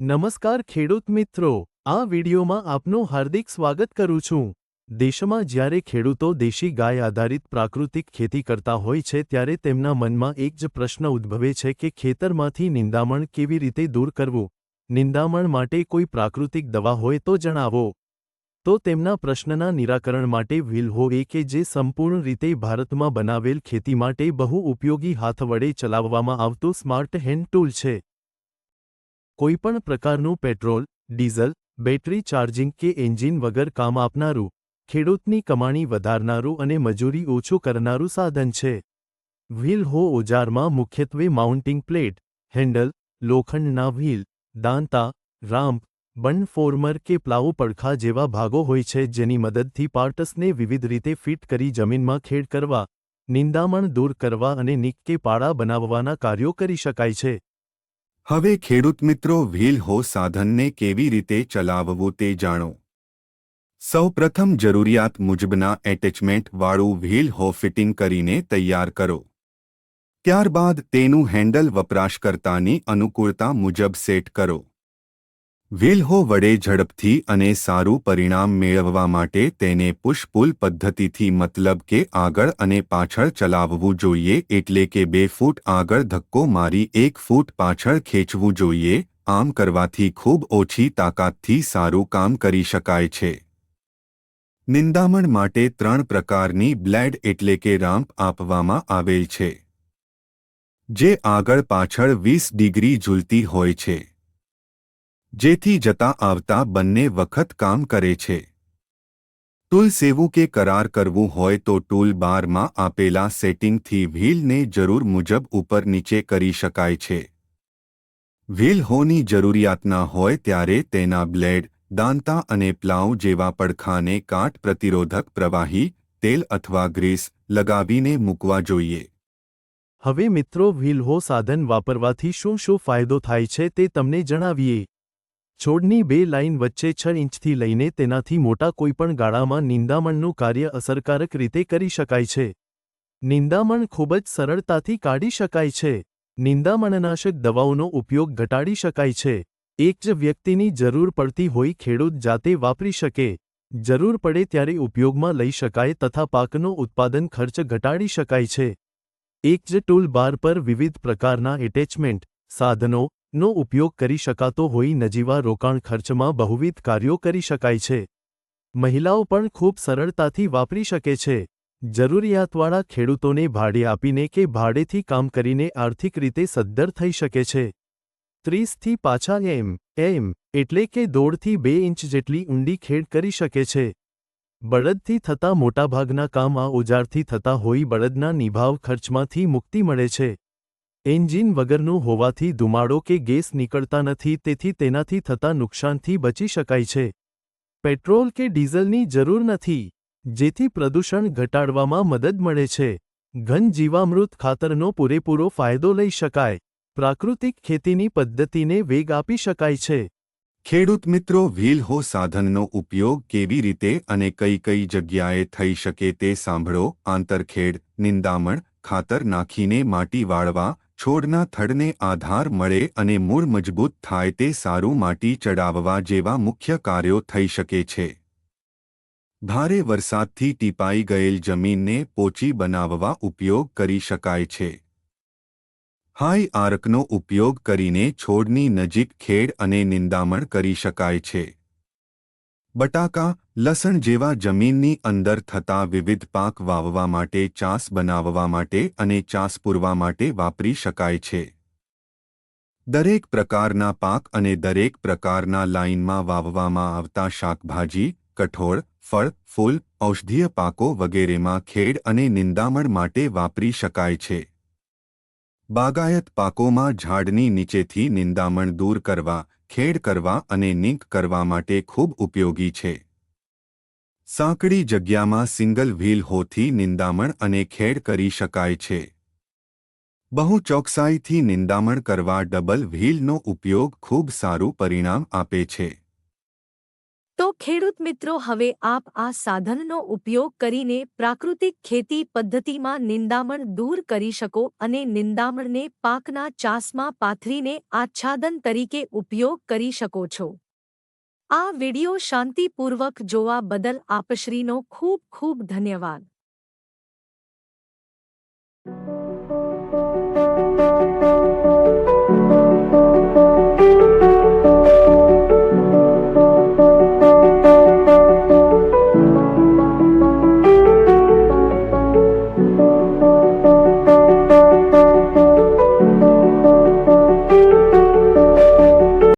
નમસ્કાર ખેડૂત મિત્રો, આ વિડિયોમાં આપનું હાર્દિક સ્વાગત કરું છું. દેશમાં જ્યારે ખેડૂતો દેશી ગાય આધારિત પ્રાકૃતિક ખેતી કરતા હોય છે ત્યારે તેમના મનમાં એક જ પ્રશ્ન ઉદ્ભવે છે કે ખેતરમાંથી નિંદામણ કેવી રીતે દૂર કરવું? નિંદામણ માટે કોઈ પ્રાકૃતિક દવા હોય તો જણાવો. તો તેમના પ્રશ્નના નિરાકરણ માટે વ્હીલ એ કે જે સંપૂર્ણ રીતે ભારતમાં બનાવેલ ખેતી માટે બહુ ઉપયોગી હાથ વડે ચલાવવામાં આવતું સ્માર્ટ હેન્ડ ટૂલ છે. કોઈપણ પ્રકારનું પેટ્રોલ, ડીઝલ, બેટરી ચાર્જિંગ કે એન્જિન વગર કામ આપનારું, ખેડૂતની કમાણી વધારનારું અને મજૂરી ઓછું કરનારું સાધન છે. વ્હીલ હો ઓજારમાં મુખ્યત્વે માઉન્ટિંગ પ્લેટ, હેન્ડલ, લોખંડના વ્હીલ, દાંતા, રામ્પ બન કે પ્લાઉ પડખા જેવા ભાગો હોય છે જેની મદદથી પાર્ટસને વિવિધ રીતે ફિટ કરી જમીનમાં ખેડ કરવા, નિંદામણ દૂર કરવા અને નિક કે પાળા બનાવવાના કાર્યો કરી શકાય છે. હવે ખેડૂત મિત્રો, વ્હીલ હો સાધનને કેવી રીતે ચલાવવું તે જાણો. સૌપ્રથમ જરૂરિયાત મુજબના એટેચમેન્ટવાળું વ્હીલ હો ફિટિંગ કરીને તૈયાર કરો. ત્યારબાદ તેનું હેન્ડલ વપરાશકર્તાની અનુકૂળતા મુજબ સેટ કરો. વ્હીલહો વડે ઝડપથી અને સારું પરિણામ મેળવવા માટે તેને પુષ્પુલ પદ્ધતિથી મતલબ કે આગળ અને પાછળ ચલાવવું જોઈએ એટલે કે બે ફૂટ આગળ ધક્કો મારી એક ફૂટ પાછળ ખેંચવું જોઈએ, આમ કરવાથી ખૂબ ઓછી તાકાતથી સારું કામ કરી શકાય છે. નિંદામણ માટે ત્રણ પ્રકારની બ્લેડ એટલે કે રામ્પ આપવામાં આવેલ છે, જે આગળ પાછળ વીસ ડિગ્રી ઝૂલતી હોય છે. જેથી જતા આવતા બંને વખત કામ કરે છે. ટૂલ સેવું કે કરાર કરવું હોય તો ટૂલ બારમાં આપેલા સેટિંગથી વ્હીલને જરૂર મુજબ ઉપર નીચે કરી શકાય છે. વ્હીલ હોની જરૂરિયાતના હોય ત્યારે તેના બ્લેડ, દાંતા અને પ્લાઉ જેવા પડખાને કાટ પ્રતિરોધક પ્રવાહી, તેલ અથવા ગ્રીસ લગાવીને મૂકવા જોઈએ. હવે મિત્રો, વ્હીલ હો સાધન વાપરવાથી શું શું ફાયદો થાય છે તે તમને જણાવીએ. છોડની બે લાઇન વચ્ચે છ ઇંચથી લઈને તેનાથી મોટા કોઈપણ ગાળામાં નિંદામણનું કાર્ય અસરકારક રીતે કરી શકાય છે. નિંદામણ ખૂબ જ સરળતાથી કાઢી શકાય છે. નિંદામણનાશક દવાઓનો ઉપયોગ ઘટાડી શકાય છે. એક જ વ્યક્તિની જરૂર પડતી હોય ખેડૂત જાતે વાપરી શકે. જરૂર પડે ત્યારે ઉપયોગમાં લઈ શકાય તથા પાકનો ઉત્પાદન ખર્ચ ઘટાડી શકાય છે. એક જ ટૂલ બાર પર વિવિધ પ્રકારના એટેચમેન્ટ, સાધનો નો ઉપયોગ કરી શકાતો હોઈ નજીવા રોકાણ ખર્ચમાં બહુવિધ કાર્યો કરી શકાય છે. મહિલાઓ પણ ખૂબ સરળતાથી વાપરી શકે છે. જરૂરિયાતવાળા ખેડૂતોને ભાડે આપીને કે ભાડેથી કામ કરીને આર્થિક રીતે સદ્ધર થઈ શકે છે. ત્રીસથી પાછા એમ એમ, એટલે કે દોઢથી બે ઇંચ જેટલી ઊંડી ખેડ કરી શકે છે. બળદથી થતા મોટાભાગના કામ આ ઓજારથી થતા હોઈ બળદના નિભાવ ખર્ચમાંથી મુક્તિ મળે છે. એન્જિન વગરનું હોવાથી ધુમાડો કે ગેસ નીકળતા નથી, તેથી તેનાથી થતા નુકસાનથી બચી શકાય છે. પેટ્રોલ કે ડીઝલની જરૂર નથી, જેથી પ્રદૂષણ ઘટાડવામાં મદદ મળે છે. ઘન જીવામૃત ખાતરનો પૂરેપૂરો ફાયદો લઈ શકાય. પ્રાકૃતિક ખેતીની પદ્ધતિને વેગ આપી શકાય છે. ખેડૂત મિત્રો, વ્હીલ હો સાધનનો ઉપયોગ કેવી રીતે અને કઈ કઈ જગ્યાએ થઈ શકે તે સાંભળો. આંતરખેડ, નિંદામણ, ખાતર નાખીને માટી વાળવા છોડના થડને આધાર મળે અને મૂળ મજબૂત થાય તે સારું માટી ચડાવવા જેવા મુખ્ય કાર્યો થઈ શકે છે. ભારે વરસાદથી ટીપાઈ ગયેલ જમીનને પોચી બનાવવા ઉપયોગ કરી શકાય છે. હાઈ આર્કનો ઉપયોગ કરીને છોડની નજીક ખેડ અને નિંદામણ કરી શકાય છે. બટાકા લસણ જેવા જમીનની અંદર થતા વિવિધ પાક વાવવા માટે ચાસ બનાવવા માટે અને ચાસ પૂરવા માટે વાપરી શકાય છે. દરેક પ્રકારના પાક અને દરેક પ્રકારના લાઇનમાં વાવવામાં આવતા શાકભાજી, કઠોળ, ફળ, ફૂલ, ઔષધીય પાકો વગેરેમાં ખેડ અને નિંદામણ માટે વાપરી શકાય છે. બાગાયત પાકોમાં ઝાડની નીચેથી નિંદામણ દૂર કરવા, ખેડ કરવા અને નિંક કરવા માટે ખૂબ ઉપયોગી છે. સાંકડી જગ્યામાં સિંગલ વ્હીલ હોથી નિંદામણ અને ખેડ કરી શકાય છે. બહુ ચોકસાઈથી નિંદામણ કરવા ડબલ વ્હીલનો ઉપયોગ ખૂબ સારું પરિણામ આપે છે. તો ખેડૂત મિત્રો, હવે આપ આ સાધનનો ઉપયોગ કરીને પ્રાકૃતિક ખેતી પદ્ધતિમાં નિંદામણ દૂર કરી શકો અને નિંદામણને પાકના ચાસમાં પાથરીને આચ્છાદન તરીકે ઉપયોગ કરી શકો છો. આ વિડિયો શાંતિપૂર્વક જોવા બદલ આપશ્રીનો ખૂબ ખૂબ ધન્યવાદ.